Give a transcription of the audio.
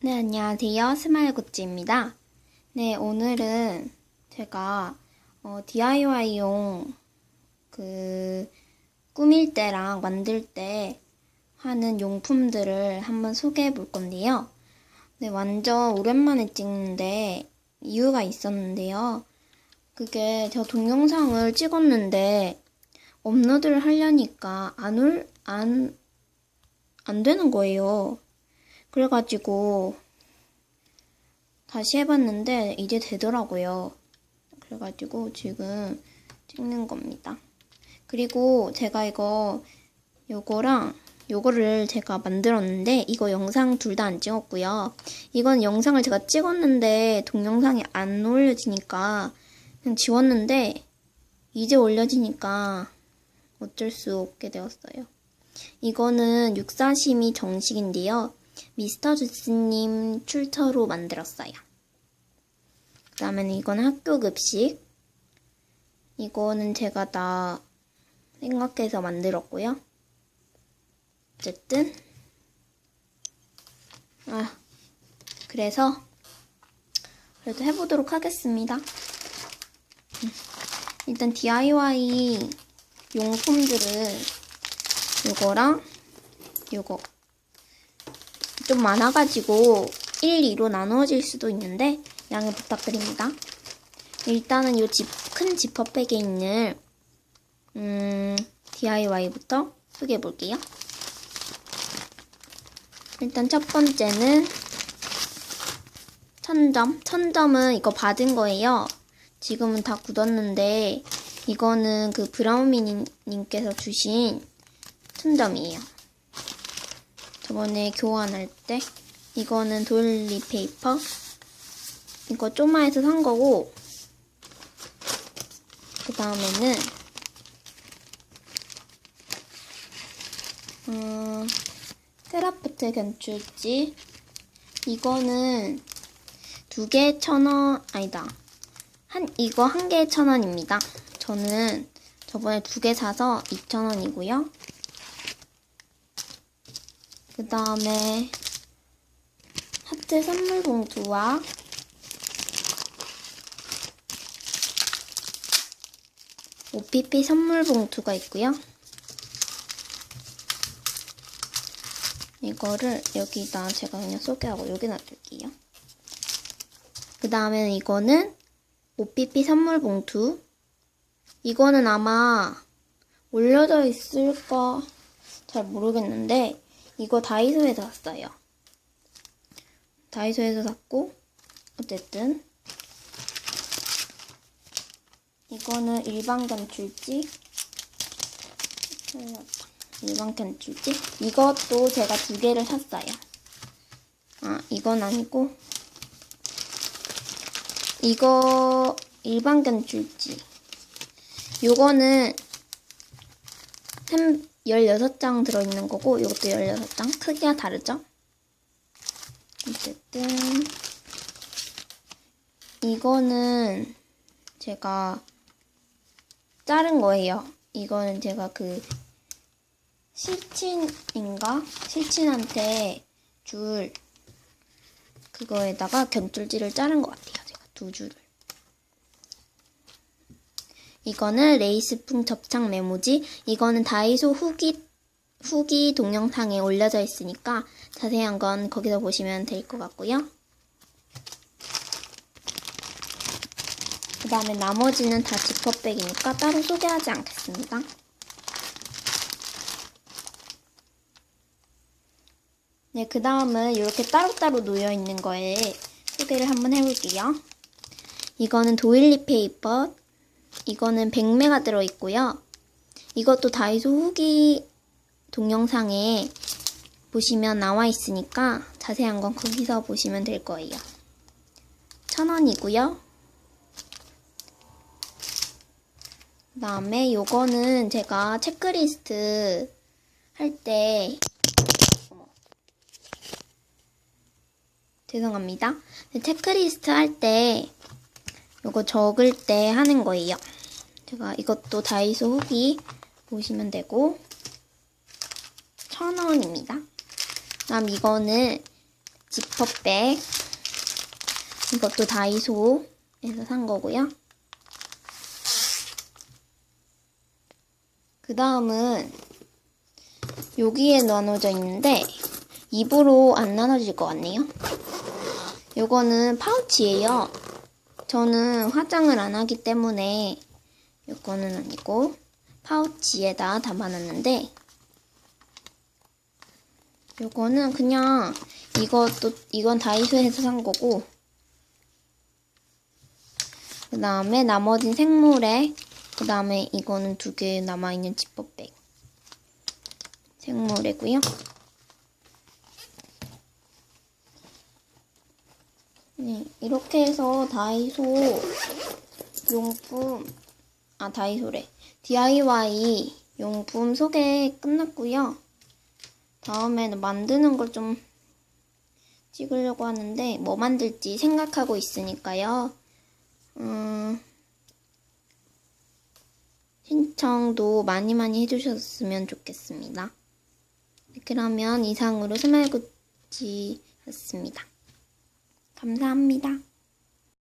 네, 안녕하세요. 스마일굿즈입니다. 네, 오늘은 제가 어, DIY용 그 꾸밀 때랑 만들 때 하는 용품들을 한번 소개해 볼 건데요. 네, 완전 오랜만에 찍는데 이유가 있었는데요. 그게 제가 동영상을 찍었는데 업로드를 하려니까 안 올, 안, 안 되는 거예요. 그래가지고 다시 해봤는데 이제 되더라고요. 그래가지고 지금 찍는 겁니다. 그리고 제가 이거 요거랑 요거를 제가 만들었는데 이거 영상 둘 다 안 찍었고요. 이건 영상을 제가 찍었는데 동영상이 안 올려지니까 그냥 지웠는데 이제 올려지니까 어쩔 수 없게 되었어요. 이거는 육사시미 정식인데요. 미스터 주스님 출처로 만들었어요. 그 다음에는 이건 학교 급식. 이거는 제가 다 생각해서 만들었고요. 어쨌든, 아, 그래서, 그래도 해보도록 하겠습니다. 음, 일단 DIY 용품들은 요거랑 요거 좀 많아가지고 1, 2로 나누어질 수도 있는데 양해 부탁드립니다. 일단은 요 집, 큰 지퍼백에 있는 음, DIY부터 소개해 볼게요. 일단 첫 번째는 천점. 천점은 이거 받은 거예요. 지금은 다 굳었는데 이거는 그 브라우미님께서 주신 천점이에요. 저번에 교환할 때 이거는 돌리 페이퍼? 이거 쪼마에서 산 거고 그 다음에는 음, 크라프트 견출지. 이거는 두 개 천원 아니다. 한 이거 한 개에 천 원입니다. 저는 저번에 두 개 사서 이천 원이고요 그 다음에 하트 선물 봉투와 OPP 선물 봉투가 있고요. 이거를 여기다 제가 그냥 소개하고 여기 놔둘게요. 그 다음에는 이거는 OPP 선물 봉투. 이거는 아마 올려져 있을까 잘 모르겠는데 이거 다이소에서 샀어요. 다이소에서 샀고 어쨌든. 이거는 일반 견출지? 일반 견출지? 이것도 제가 두 개를 샀어요. 아 이건 아니고. 이거 일반 견출지? 요거는 한 16장 들어있는 거고 이것도 16장 크기가 다르죠? 어쨌든 이거는 제가 자른 거예요. 이거는 제가 그 실친인가? 실친한테 줄 그거에다가 견줄지를 자른 것 같아요. 제가 두 줄을. 이거는 레이스풍 접착 메모지. 이거는 다이소 후기 후기 동영상에 올려져 있으니까 자세한 건 거기서 보시면 될 것 같고요. 그 다음에 나머지는 다 지퍼백이니까 따로 소개하지 않겠습니다. 네, 그 다음은 이렇게 따로따로 놓여 있는 거에 소개를 한번 해볼게요. 이거는 도일리 페이퍼, 이거는 100매가 들어있고요. 이것도 다이소 후기 동영상에 보시면 나와 있으니까 자세한 건 거기서 보시면 될 거예요. 천 원이고요. 그 다음에 요거는 제가 체크리스트 할 때 죄송합니다. 체크리스트 할 때 요거 적을 때 하는 거예요. 제가 이것도 다이소 후기 보시면 되고 천 원입니다. 그다음 이거는 지퍼백. 이것도 다이소에서 산 거고요. 그 다음은 여기에 나눠져 있는데 입으로 안 나눠질 것 같네요. 요거는 파우치예요. 저는 화장을 안 하기 때문에 요거는 아니고 파우치에다 담아놨는데 요거는 그냥 이것도 이건 다이소에서 산 거고 그 다음에 나머진 생물에 그 다음에 이거는 두 개 남아있는 지퍼백 생물이고요. 네, 이렇게 해서 다이소 용품, 아, 다이소래. DIY 용품 소개 끝났고요. 다음에는 만드는 걸 좀 찍으려고 하는데, 뭐 만들지 생각하고 있으니까요. 음, 신청도 많이 많이 해주셨으면 좋겠습니다. 네, 그러면 이상으로 스마일구찌였습니다. 감사합니다.